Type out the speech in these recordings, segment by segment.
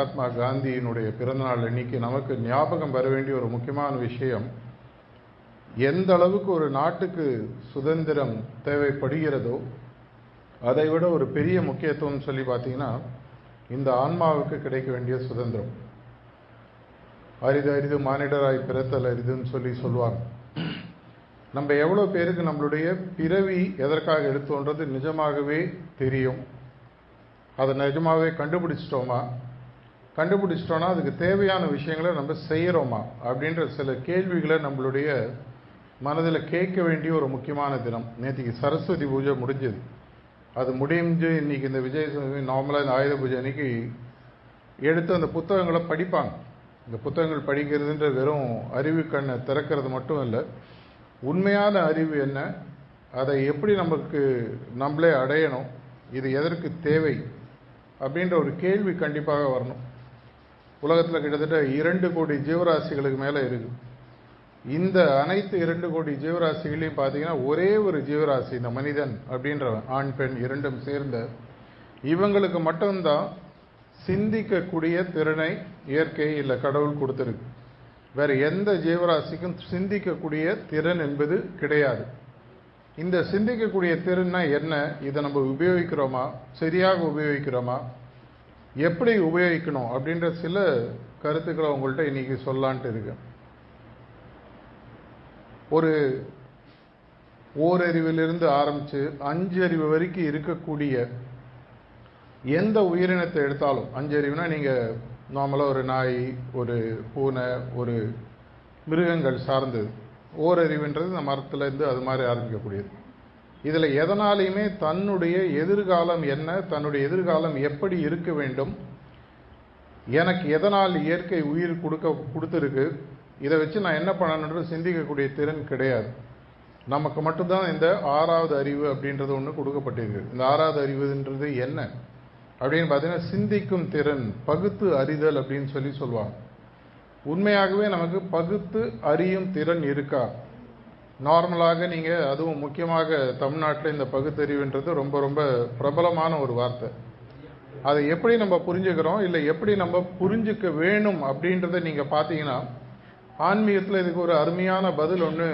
மகாத்மா காந்தியினுடைய பிறந்தநாள் அன்னைக்கு நமக்கு ஞாபகம் வர வேண்டிய ஒரு முக்கியமான விஷயம் எந்த அளவுக்கு ஒரு நாட்டுக்கு சுதந்திரம் தேவைப்படுகிறதோ அதை விட ஒரு பெரிய முக்கியத்துவம் சொல்லி பார்த்தீங்கன்னா இந்த ஆன்மாவுக்கு கிடைக்க வேண்டிய சுதந்திரம். அரிது அரிது மானிடராய் பிறத்தல் அரிதுன்னு சொல்லி சொல்லுவாங்க. நம்ம எவ்வளோ பேருக்கு நம்மளுடைய பிறவி எதற்காக எடுத்தோன்றது நிஜமாகவே தெரியும். அதை நிஜமாகவே கண்டுபிடிச்சிட்டோமா? கண்டுபிடிச்சிட்டோன்னா அதுக்கு தேவையான விஷயங்களை நம்ம செய்கிறோமா அப்படின்ற சில கேள்விகளை நம்மளுடைய மனதில் கேட்க வேண்டிய ஒரு முக்கியமான தினம். நேற்றுக்கு சரஸ்வதி பூஜை முடிஞ்சது. அது முடிஞ்சு இன்னைக்கு இந்த விஜய் நார்மலாக இந்த ஆயுத பூஜை அன்னைக்கு எடுத்து அந்த புத்தகங்களை படிப்பாங்க. இந்த புத்தகங்கள் படிக்கிறதுன்ற வெறும் அறிவு கண்ணை திறக்கிறது மட்டும் இல்லை உண்மையான அறிவு என்ன அதை எப்படி நமக்கு நம்மளே அடையணும் இது எதற்கு தேவை அப்படின்ற ஒரு கேள்வி கண்டிப்பாக வரணும். உலகத்தில் கிட்டத்தட்ட இரண்டு கோடி ஜீவராசிகளுக்கு மேலே இருக்குது இந்த அனைத்து இரண்டு கோடி ஜீவராசிகளையும் பார்த்தீங்கன்னா ஒரே ஒரு ஜீவராசி இந்த மனிதன் அப்படின்றவன் ஆண் பெண் இரண்டும் சேர்ந்த இவங்களுக்கு மட்டும்தான் சிந்திக்கக்கூடிய திறனை இயற்கை இல்லை கடவுள் கொடுத்துருக்கு. வேறு எந்த ஜீவராசிக்கும் சிந்திக்கக்கூடிய திறன் என்பது கிடையாது. இந்த சிந்திக்கக்கூடிய திறன்னா என்ன? இதை நம்ம உபயோகிக்கிறோமா? சரியாக உபயோகிக்கிறோமா? எப்படி உபயோகிக்கணும் அப்படின்ற சில கருத்துக்களை உங்கள்கிட்ட இன்னைக்கு சொல்லான்ட்டு இருக்கேன். ஒரு ஓரறிவிலிருந்து ஆரம்பித்து அஞ்சு அறிவு வரைக்கும் இருக்கக்கூடிய எந்த உயிரினத்தை எடுத்தாலும் அஞ்சு அறிவுனா நீங்கள் நார்மலாக ஒரு நாய் ஒரு பூனை ஒரு மிருகங்கள் சார்ந்தது. ஓரறிவுன்றது இந்த மரத்துலேருந்து அது மாதிரி ஆரம்பிக்கக்கூடியது. இதில் எதனாலையுமே தன்னுடைய எதிர்காலம் என்ன தன்னுடைய எதிர்காலம் எப்படி இருக்க வேண்டும் எனக்கு எதனால் இயற்கை உயிர் கொடுக்க கொடுத்துருக்கு இதை வச்சு நான் என்ன பண்ணணுன்றது சிந்திக்கக்கூடிய திறன் கிடையாது. நமக்கு மட்டும்தான் இந்த ஆறாவது அறிவு அப்படின்றது ஒன்று கொடுக்கப்பட்டிருக்கு. இந்த ஆறாவது அறிவுன்றது என்ன அப்படின்னு பார்த்தீங்கன்னா சிந்திக்கும் திறன் பகுத்து அறிதல் அப்படின்னு சொல்லி சொல்லுவாங்க. உண்மையாகவே நமக்கு பகுத்து அறியும் திறன் இருக்கா? நார்மலாக நீங்கள் அதுவும் முக்கியமாக தமிழ்நாட்டில் இந்த பகுத்தறிவுன்றது ரொம்ப ரொம்ப பிரபலமான ஒரு வார்த்தை. அதை எப்படி நம்ம புரிஞ்சுக்கிறோம்? இல்லை எப்படி நம்ம புரிஞ்சுக்க வேணும் அப்படின்றத நீங்கள் பார்த்தீங்கன்னா ஆன்மீகத்தில் இதுக்கு ஒரு அருமையான பதில் ஒன்று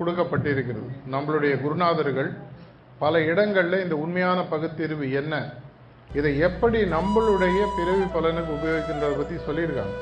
கொடுக்கப்பட்டிருக்கிறது. நம்மளுடைய குருநாதர்கள் பல இடங்களில் இந்த உண்மையான பகுத்தறிவு என்ன? இதை எப்படி நம்மளுடைய பிறவி பலனுக்கு உபயோகிக்கின்றதை பற்றி சொல்லியிருக்காங்க.